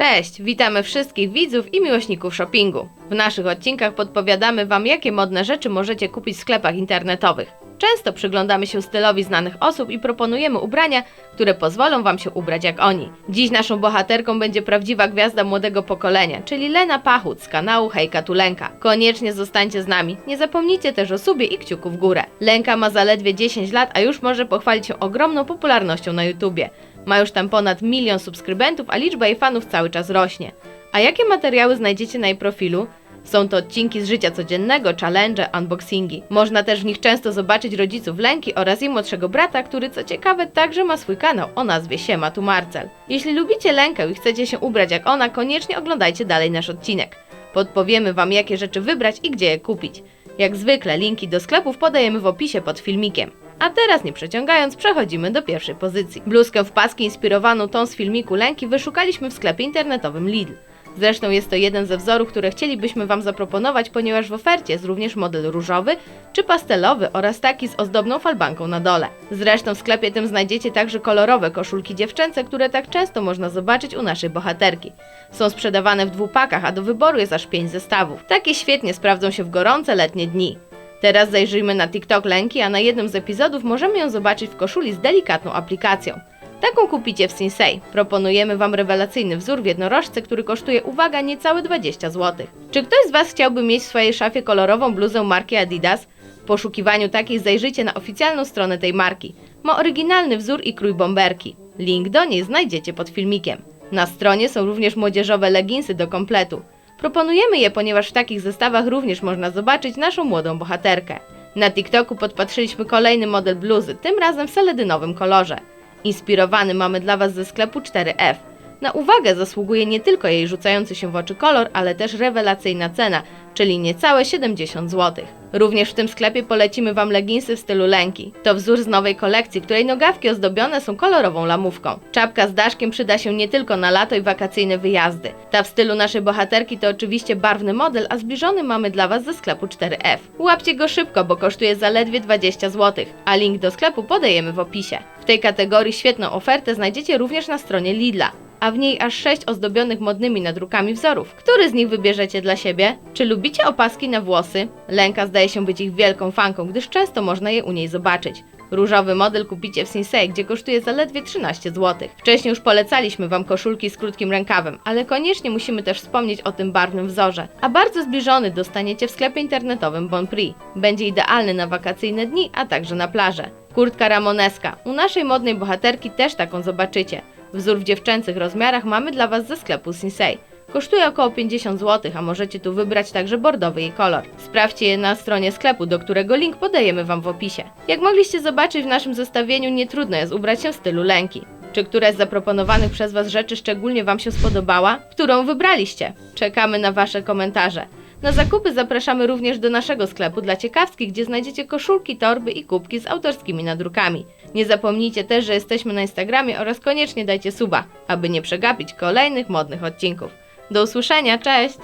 Cześć, witamy wszystkich widzów i miłośników shoppingu. W naszych odcinkach podpowiadamy Wam, jakie modne rzeczy możecie kupić w sklepach internetowych. Często przyglądamy się stylowi znanych osób i proponujemy ubrania, które pozwolą Wam się ubrać jak oni. Dziś naszą bohaterką będzie prawdziwa gwiazda młodego pokolenia, czyli Lena Pachut z kanału Hejka Tulenka. Koniecznie zostańcie z nami. Nie zapomnijcie też o subie i kciuku w górę. Lenka ma zaledwie 10 lat, a już może pochwalić się ogromną popularnością na YouTubie. Ma już tam ponad milion subskrybentów, a liczba jej fanów cały czas rośnie. A jakie materiały znajdziecie na jej profilu? Są to odcinki z życia codziennego, challenge, unboxingi. Można też w nich często zobaczyć rodziców Lenki oraz jej młodszego brata, który co ciekawe także ma swój kanał o nazwie Siema tu Marcel. Jeśli lubicie Lenkę i chcecie się ubrać jak ona, koniecznie oglądajcie dalej nasz odcinek. Podpowiemy Wam jakie rzeczy wybrać i gdzie je kupić. Jak zwykle linki do sklepów podajemy w opisie pod filmikiem. A teraz nie przeciągając, przechodzimy do pierwszej pozycji. Bluzkę w paski inspirowaną tą z filmiku Lenki wyszukaliśmy w sklepie internetowym Lidl. Zresztą jest to jeden ze wzorów, które chcielibyśmy Wam zaproponować, ponieważ w ofercie jest również model różowy czy pastelowy oraz taki z ozdobną falbanką na dole. Zresztą w sklepie tym znajdziecie także kolorowe koszulki dziewczęce, które tak często można zobaczyć u naszej bohaterki. Są sprzedawane w dwupakach, a do wyboru jest aż 5 zestawów. Takie świetnie sprawdzą się w gorące letnie dni. Teraz zajrzyjmy na TikTok Lenki, a na jednym z epizodów możemy ją zobaczyć w koszuli z delikatną aplikacją. Taką kupicie w Sinsei. Proponujemy Wam rewelacyjny wzór w jednorożce, który kosztuje, uwaga, niecałe 20 zł. Czy ktoś z Was chciałby mieć w swojej szafie kolorową bluzę marki Adidas? W poszukiwaniu takiej zajrzyjcie na oficjalną stronę tej marki. Ma oryginalny wzór i krój bomberki. Link do niej znajdziecie pod filmikiem. Na stronie są również młodzieżowe leginsy do kompletu. Proponujemy je, ponieważ w takich zestawach również można zobaczyć naszą młodą bohaterkę. Na TikToku podpatrzyliśmy kolejny model bluzy, tym razem w seledynowym kolorze. Inspirowany mamy dla Was ze sklepu 4F. Na uwagę zasługuje nie tylko jej rzucający się w oczy kolor, ale też rewelacyjna cena, czyli niecałe 70 zł. Również w tym sklepie polecimy Wam leginsy w stylu lęki. To wzór z nowej kolekcji, której nogawki ozdobione są kolorową lamówką. Czapka z daszkiem przyda się nie tylko na lato i wakacyjne wyjazdy. Ta w stylu naszej bohaterki to oczywiście barwny model, a zbliżony mamy dla Was ze sklepu 4F. Łapcie go szybko, bo kosztuje zaledwie 20 zł, a link do sklepu podajemy w opisie. W tej kategorii świetną ofertę znajdziecie również na stronie Lidla a w niej aż 6 ozdobionych modnymi nadrukami wzorów. Który z nich wybierzecie dla siebie? Czy lubicie opaski na włosy? Lenka zdaje się być ich wielką fanką, gdyż często można je u niej zobaczyć. Różowy model kupicie w Sinsei, gdzie kosztuje zaledwie 13 zł. Wcześniej już polecaliśmy Wam koszulki z krótkim rękawem, ale koniecznie musimy też wspomnieć o tym barwnym wzorze. A bardzo zbliżony dostaniecie w sklepie internetowym Bon Prix. Będzie idealny na wakacyjne dni, a także na plażę. Kurtka ramoneska. U naszej modnej bohaterki też taką zobaczycie. Wzór w dziewczęcych rozmiarach mamy dla Was ze sklepu Sinsei. Kosztuje około 50 zł, a możecie tu wybrać także bordowy jej kolor. Sprawdźcie je na stronie sklepu, do którego link podajemy Wam w opisie. Jak mogliście zobaczyć w naszym zestawieniu, nie trudno jest ubrać się w stylu lęki. Czy któraś z zaproponowanych przez Was rzeczy szczególnie Wam się spodobała? Którą wybraliście? Czekamy na Wasze komentarze. Na zakupy zapraszamy również do naszego sklepu dla ciekawskich, gdzie znajdziecie koszulki, torby i kubki z autorskimi nadrukami. Nie zapomnijcie też, że jesteśmy na Instagramie oraz koniecznie dajcie suba, aby nie przegapić kolejnych modnych odcinków. Do usłyszenia, cześć!